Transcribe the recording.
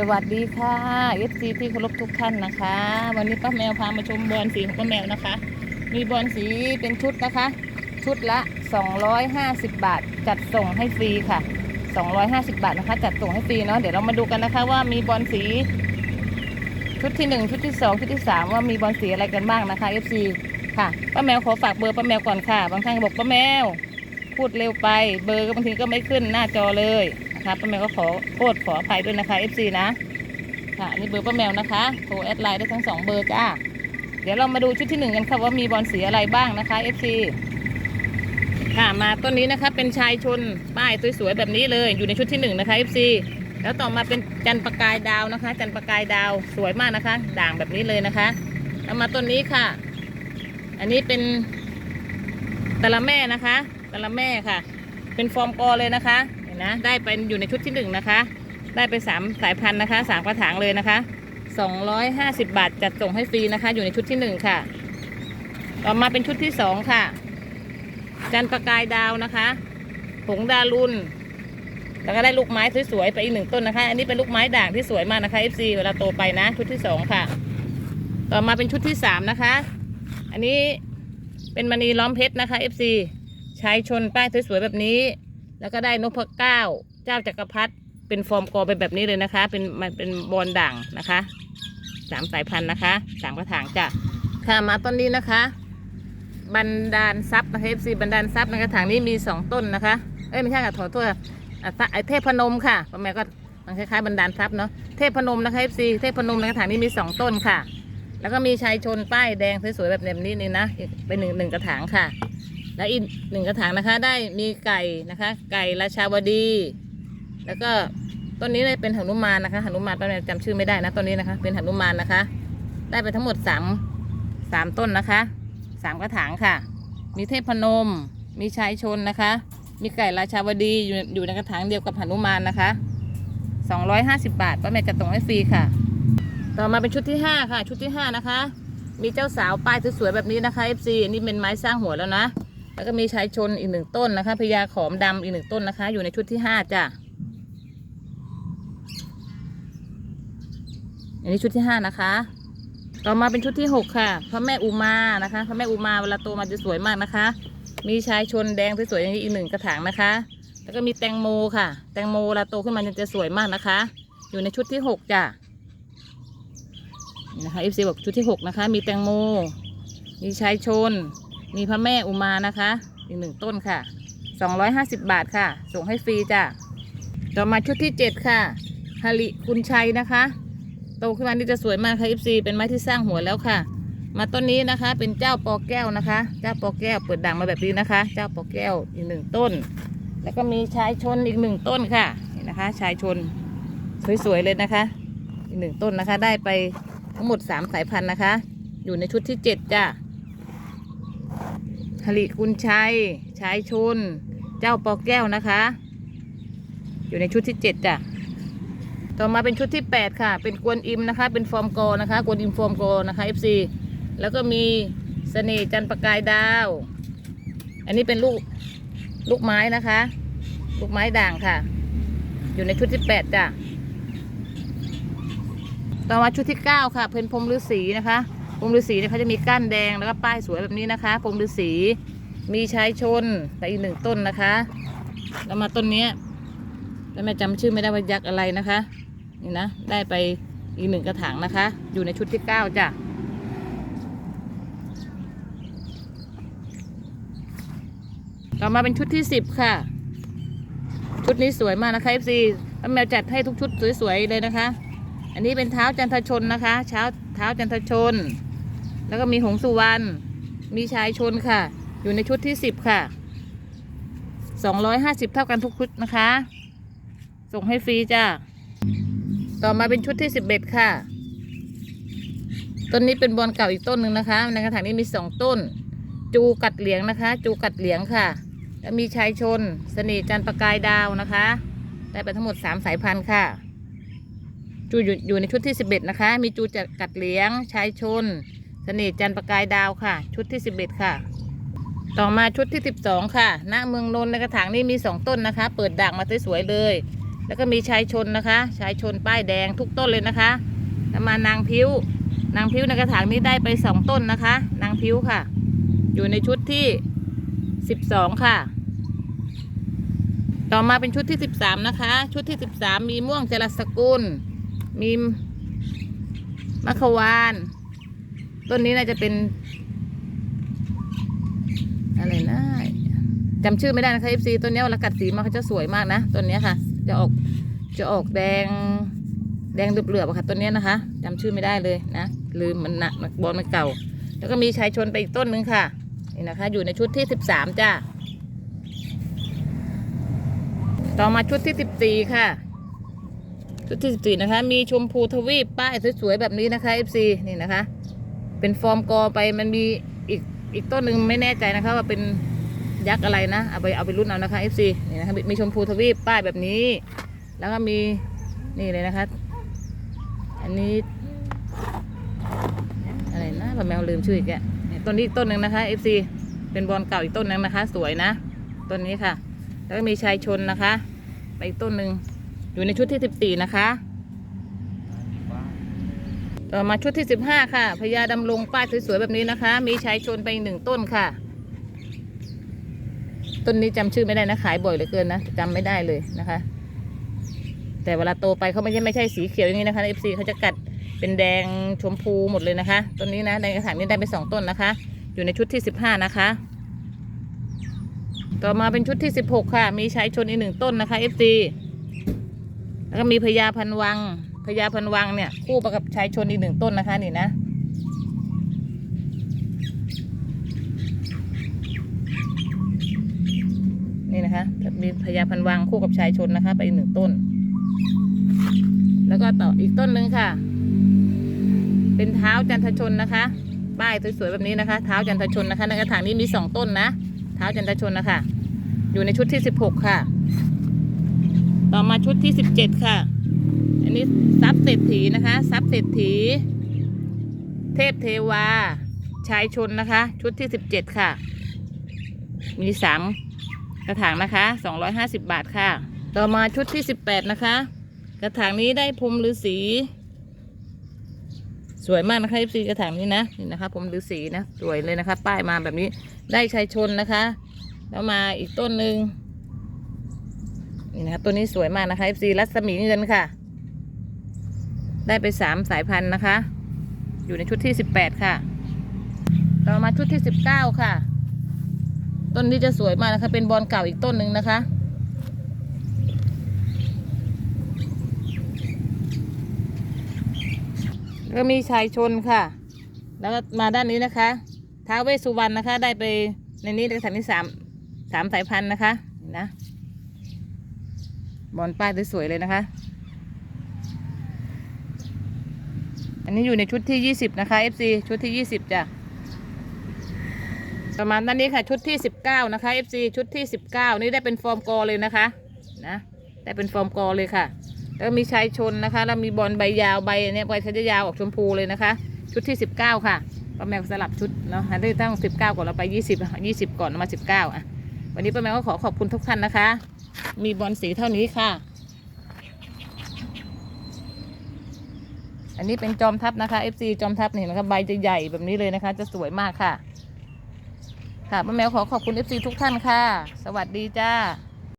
สวัสดีค่ะเอฟซีที่เคารพทุกท่านนะคะ วันนี้ป้าแมวพามาชมบอลสีของป้าแมวนะคะ มีบอลสีเป็นชุดนะคะ ชุดละ 250 บาท จัดส่งให้ฟรีค่ะ 250 บาทนะคะ จัดส่งให้ฟรีเนาะเดี๋ยวเรามาดูกันนะคะว่ามีบอลสีชุดที่ 1 ชุดที่ 2 ชุดที่ 3 ว่ามีบอลสีอะไรกันบ้างนะคะ FC ค่ะป้าแมวขอฝากเบอร์ป้าแมวก่อนค่ะ บางท่านบอกป้าแมว พูดเร็วไป เบอร์ก็บางทีก็ไม่ขึ้นหน้าจอเลย นะคะป้าแมวก็ขอโทษขออภัยด้วยนะคะ FC นะค่ะนี่เบอร์ป้าแมวนะคะโทรแอดไลน์ได้ทั้งสองเบอร์จ้าเดี๋ยวเรามาดูชุดที่หนึ่งกันค่ะว่ามีบอลสีอะไรบ้างนะคะ FC ค่ะมาต้นนี้นะคะเป็นชายชนป้ายสวยๆแบบนี้เลยอยู่ในชุดที่หนึ่งนะคะ FC แล้วต่อมาเป็นจันประกายดาวนะคะ จันประกายดาวสวยมากนะคะ ด่างแบบนี้เลยนะคะแล้วมาต้นนี้ค่ะ อันนี้เป็นตะละแม่นะคะตะละแม่ค่ะ เป็นฟอร์มกอเลยนะคะ นะ ได้เป็นอยู่ในชุดที่หนึ่งนะคะ ได้ไปสามสายพันธุ์นะคะสามกระถางเลยนะคะสองร้อยห้าสิบบาทจัดส่งให้ฟรีนะคะ อยู่ในชุดที่หนึ่งค่ะ ต่อมาเป็นชุดที่สองค่ะ จันประกายดาวนะคะผงดารุนแล้วก็ได้ลูกไม้สวยๆไปอีกหนึ่งต้นนะคะ อันนี้เป็นลูกไม้ด่างที่สวยมากนะคะ FC เวลาโตไปนะ ชุดที่สองค่ะ ต่อมาเป็นชุดที่สามนะคะ อันนี้เป็นมณีล้อมเพชรนะคะ FC ใช้ชนป้ายสวยๆแบบนี้ แล้วก็ได้นพเก้าเจ้าจักรพรรดิเป็นฟอร์มกอเป็นแบบนี้เลยนะคะ เป็นมันเป็นบอลด่างนะคะสามสายพันธุ์นะคะสามกระถางจ้ะค่ะมาต้นนี้นะคะ บันดาลทรัพย์นะคะ FC บันดาลทรัพย์ในกระถางนี้มีสองต้นนะคะ เอ้ยไม่ใช่ค่ะขอโทษค่ะอะไอเทพพนมค่ะพ่อแม่ก็มันคล้ายๆบันดาลทรัพย์เนาะเทพพนมนะคะ FC เทพพนมในกระถางนี้มีสองต้นค่ะ แล้วก็มีชายชนป้ายแดงสวยๆแบบนี้นี่นะเป็นหนึ่งหนึ่งกระถางค่ะ แล้วอีกหนึ่งกระถางนะคะ ได้มีไก่นะคะ ไก่ราชาวดี แล้วก็ต้นนี้เลยเป็นหนุมานนะคะหนุมานตอนนี้จำชื่อไม่ได้นะต้นนี้นะคะ เป็นหนุมานนะคะ ได้ไปทั้งหมดสามสามต้นนะคะสามกระถางค่ะ มีเทพพนม มีชายชนนะคะ มีไก่ราชาวดีอยู่อยู่ในกระถางเดียวกับหนุมานนะคะสองร้อยห้าสิบบาทป้าแม่จะตรงให้ฟรีค่ะ ต่อมาเป็นชุดที่ห้าค่ะ ชุดที่ห้านะคะ มีเจ้าสาวป้ายสวยๆแบบนี้นะคะ FC อันนี้เป็นไม้สร้างหัวแล้วนะ แล้วก็มีชายชนอีกหนึ่งต้นนะคะพญาขอมดำอีกหนึ่งต้นนะคะ อยู่ในชุดที่ห้าจ้ะอันนี้ชุดที่ห้านะคะ ต่อมาเป็นชุดที่หกค่ะพระแม่อุมานะคะพระแม่อุมาเวลาโตมาจะสวยมากนะคะ มีชายชนแดงสวยๆอย่างนี้อีกหนึ่งกระถางนะคะ แล้วก็มีแตงโมค่ะ แตงโมเวลาโตขึ้นมาจะสวยมากนะคะ อยู่ในชุดที่หกจ้ะนี่นะคะ FC บอกชุดที่หกนะคะ มีแตงโม มีชายชน มีพระแม่อุมานะคะอีกหนึ่งต้นค่ะสองร้อยห้าสิบบาทค่ะ ส่งให้ฟรีจ้ะต่อมาชุดที่เจ็ดค่ะฮาริคุณชัยนะคะ โตขึ้นมานี่จะสวยมากค่ะ FC เป็นไม้ที่สร้างหัวแล้วค่ะ มาต้นนี้นะคะ เป็นเจ้าปอแก้วนะคะ เจ้าปอแก้วเปิดด่างมาแบบนี้นะคะ เจ้าปอแก้วอีกหนึ่งต้น แล้วก็มีชายชนอีกหนึ่งต้นค่ะนี่นะคะ ชายชนสวยๆเลยนะคะ อีกหนึ่งต้นนะคะ ได้ไปทั้งหมดสามสายพันธุ์นะคะ อยู่ในชุดที่เจ็ด จ้ะฮริคุณชัยชายชน เจ้าปอแก้วนะคะ อยู่ในชุดที่เจ็ดจ้ะ ต่อมาเป็นชุดที่แปดค่ะ เป็นกวนอิมนะคะ เป็นฟอร์มโกนะคะ กวนอิมฟอร์มโกนะคะ FC แล้วก็มีเสน่ห์จันประกายดาว อันนี้เป็นลูกลูกไม้นะคะ ลูกไม้ด่างค่ะ อยู่ในชุดที่แปดจ้ะ ต่อมาชุดที่เก้าค่ะเป็นพรมฤาษีนะคะ พรมฤาษีเนี่ยเขาจะมีก้านแดงแล้วก็ป้ายสวยแบบนี้นะคะพรมฤาษีมีชายชนแต่อีกหนึ่งต้นนะคะ แล้วมาต้นนี้แล้วแม่จำชื่อไม่ได้ว่ายักษ์อะไรนะคะ นี่นะได้ไปอีกหนึ่งกระถางนะคะ อยู่ในชุดที่เก้าจ้ะต่อมาเป็นชุดที่สิบค่ะ ชุดนี้สวยมากนะคะ FC ป้าแมวจัดให้ทุกชุดสวยๆเลยนะคะ อันนี้เป็นเท้าจันทชนนะคะ เช้าเท้าจันทชน แล้วก็มีหงสุวรรณมีชายชนค่ะ อยู่ในชุดที่สิบค่ะสองร้อยห้าสิบเท่ากันทุกชุดนะคะ ส่งให้ฟรีจ้าต่อมาเป็นชุดที่สิบเอ็ดค่ะ ต้นนี้เป็นบอลเก่าอีกต้นหนึ่งนะคะ ในกระถางนี้มีสองต้น จูกัดเหลียงนะคะ จูกัดเหลียงค่ะ แล้วมีชายชน เสน่ห์จันประกายดาวนะคะ ได้ไปทั้งหมดสามสายพันธุ์ค่ะ จูอยู่อยู่ในชุดที่11นะคะ มีจูจัดกัดเหลียง ชายชน เสน่ห์จันประกายดาวค่ะ ชุดที่11ค่ะ ต่อมาชุดที่12ค่ะณเมืองนนท์ในกระถางนี้มี2ต้นนะคะ เปิดด่างมาสวยๆเลย แล้วก็มีชายชนนะคะ ชายชนป้ายแดงทุกต้นเลยนะคะแล้วมานางพิ้วนางพิ้วในกระถางนี้ได้ไปสองต้นนะคะ นางพิ้วค่ะ อยู่ในชุดที่สิบสองค่ะ ต่อมาเป็นชุดที่สิบสามนะคะ ชุดที่สิบสามมีม่วงจรสกุล มีมะขวาน ต้นนี้น่าจะเป็น อะไรนะจำชื่อไม่ได้นะคะ FC ต้นนี้เวลากัดสีมาเขาจะสวยมากนะต้นนี้ค่ะ จะออกจะออกแดง แดงเหลือบๆอะค่ะต้นนี้นะคะจำชื่อไม่ได้เลยนะลืมมันหนักบอลมันเก่า แล้วก็มีชายชนไปอีกต้นหนึ่งค่ะนี่นะคะ อยู่ในชุดที่สิบสามจ้าต่อมาชุดที่สิบสี่ค่ะ ชุดที่สิบสี่นะคะ มีชมพูทวีปป้ายสวยๆแบบนี้นะคะ FC นี่นะคะ เป็นฟอร์มกอไปมันมีอีกอีกต้นหนึ่งไม่แน่ใจนะคะ ว่าเป็นยักษ์อะไรนะเอาไปเอาไปรุ่นเอานะคะ FC นี่นะคะมีชมพูทวีปป้ายแบบนี้ แล้วก็มีนี่เลยนะคะ อันนี้อะไรนะป้าแมวลืมชื่ออีกแกต้นนี้ต้นหนึ่งนะคะ FC เป็นบอลเก่าอีกต้นหนึ่งนะคะ สวยนะต้นนี้ค่ะ แล้วก็มีชายชนนะคะไปอีกต้นหนึ่งอยู่ในชุดที่สิบสี่นะคะ ต่อมาชุดที่สิบห้าค่ะพญาดำรงป้ายสวยๆแบบนี้นะคะ มีชายชนไปหนึ่งต้นค่ะ ต้นนี้จำชื่อไม่ได้นะขายบ่อยเหลือเกินนะจำไม่ได้เลยนะคะ แต่เวลาโตไปเขาไม่ใช่ไม่ใช่สีเขียวอย่างนี้นะคะเอฟซีเขาจะกัดเป็นแดงชมพูหมดเลยนะคะ ต้นนี้นะในกระถางนี้ได้ไปสองต้นนะคะ อยู่ในชุดที่สิบห้านะคะ ต่อมาเป็นชุดที่สิบหกค่ะ มีชายชนอีกหนึ่งต้นนะคะเอฟซีแล้วก็มีพญาพันวัง พญาพันวังเนี่ย คู่ประกับชายชนอีกหนึ่งต้นนะคะนี่นะนี่นะคะมีพญาพันวังคู่กับชายชนนะคะ ไปอีกหนึ่งต้น แล้วก็ต่ออีกต้นหนึ่งค่ะ เป็นเท้าจันทชนนะคะป้ายสวยๆแบบนี้นะคะ เท้าจันทชนนะคะในกระถางนี้มีสองต้นนะเท้าจันทชนนะคะอยู่ในชุดที่สิบหกค่ะ ต่อมาชุดที่สิบเจ็ดค่ะ อันนี้ซับเศรษฐีนะคะซับเศรษฐี เทพเทวา ชายชนนะคะ ชุดที่สิบเจ็ดค่ะ มีสามกระถางนะคะสองร้อยห้าสิบบาทค่ะ ต่อมาชุดที่สิบแปดนะคะ กระถางนี้ได้พรมฤาษีสวยมากนะคะสีกระถางนี้นะนี่นะคะพรมฤาษีนะสวยเลยนะคะ ป้ายมาแบบนี้ได้ชายชนนะคะ แล้วมาอีกต้นหนึ่งนี่นะคะตัวนี้สวยมากนะคะสีรัศมีเงินค่ะ ได้ไปสามสายพันธุ์นะคะ อยู่ในชุดที่สิบแปดค่ะต่อมาชุดที่สิบเก้าค่ะ ต้นนี้จะสวยมากนะคะ เป็นบอลเก่าอีกต้นหนึ่งนะคะ ก็มีชายชนค่ะ แล้วก็มาด้านนี้นะคะ ท้าวเวสุวรรณนะคะ ได้ไปในนี้ในฐานที่สามสามสายพันธุ์นะคะนี่นะบอลป้ายสวยๆเลยนะคะ อันนี้อยู่ในชุดที่ยี่สิบนะคะ FC ชุดที่ยี่สิบจ้ะประมาณด้นนี้ค่ะ ชุดที่สิบเก้านะคะ FC ชุดที่สิบเก้านี่ได้เป็นฟอร์มกอเลยนะคะนะได้เป็นฟอร์มกอเลยค่ะ แล้วมีชายชนนะคะ แล้วมีบอลใบยาวใบเนี้ยใบเขาจะยาวออกชมพูเลยนะคะ ชุดที่สิบเก้าค่ะป้าแมวสลับชุดเนาะได้ตั้งสิบเก้าก่อนเราไปยี่สิบยี่สิบก่อนมาสิบเก้าอะ วันนี้ป้าแมวก็ขอขอบคุณทุกท่านนะคะ มีบอลสีเท่านี้ค่ะ อันนี้เป็นจอมทัพนะคะ FC จอมทัพนี่เห็นไหมคะใบจะใหญ่แบบนี้เลยนะคะ จะสวยมากค่ะ ค่ะป้าแมวขอขอบคุณ FC ทุกท่านค่ะ สวัสดีจ้า